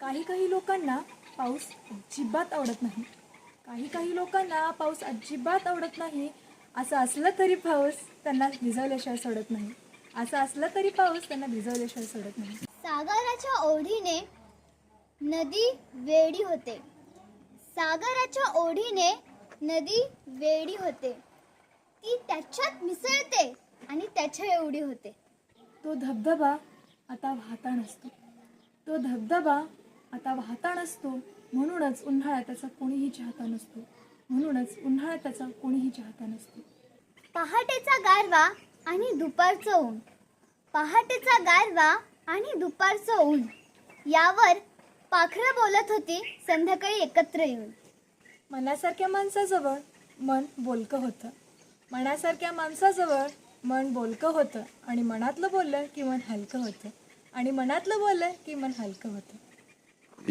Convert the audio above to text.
काही काही लोकांना पाऊस अजिबात आवडत नाही. काही काही लोकांना पाऊस अजिबात आवडत नाही. असं असलं तरी पाऊस त्यांना भिजवल्याशिवाय सोडत नाही. असं असलं तरी पाऊस त्यांना भिजवल्याशिवाय सोडत नाही. सागराच्या ओढीने नदी वेडी होते. सागराच्या ओढीने नदी वेडी होते. ती त्याच्यात मिसळते आणि त्याच्या एवढी होते. तो धबधबा आता वाहता नसतो. तो धबधबा आता वाहता नसतो म्हणूनच उन्हाळ्यात त्याचा कोणीही चाहता नसतो. म्हणूनच उन्हाळ्यात त्याचा कोणीही चाहता नसतो. पहाटेचा गारवा आणि दुपारचं ऊन. पहाटेचा गारवा आणि दुपारचं ऊन. यावर पाखरं बोलत होती संध्याकाळी एकत्र येऊन. मनासारख्या माणसाजवळ मन बोलकं होतं. मनासारख्या माणसाजवळ मन बोलकं होतं आणि मनातलं बोललं की मन हलकं होतं. आणि मनातलं बोललं की मन हलकं होतं.